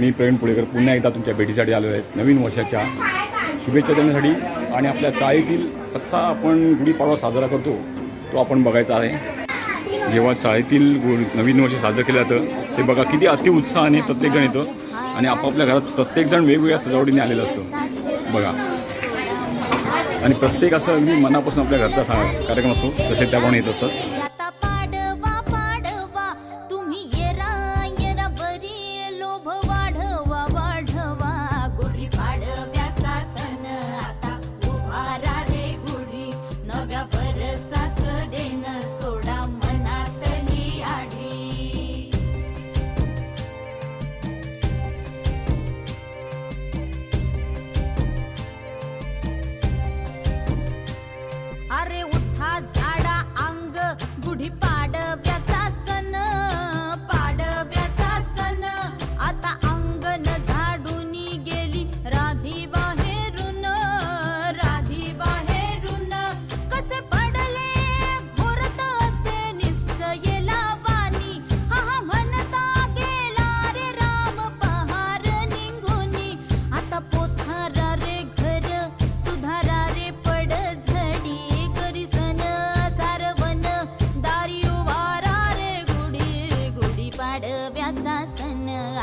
मी प्रवीण पुळेकर पुन्हा एकदा तुमच्या भेटीसाठी आलेलो आहे नवीन वर्षाच्या शुभेच्छा देण्यासाठी आणि आपल्या चाळीतील कसा आपण गुढीपाडवा साजरा करतो तो आपण बघायचा आहे. जेव्हा चाळीतील नवीन वर्ष साजरं केलं जातं ते बघा किती अतिउत्साहाने प्रत्येकजण येतं आणि आपापल्या घरात प्रत्येकजण वेगवेगळ्या सजावटीने आलेलं असतं. बघा. आणि प्रत्येक असं अगदी मनापासून आपल्या घरचा सा कार्यक्रम असतो तसे त्याप्रमाणे येत असतात. अंग गुढी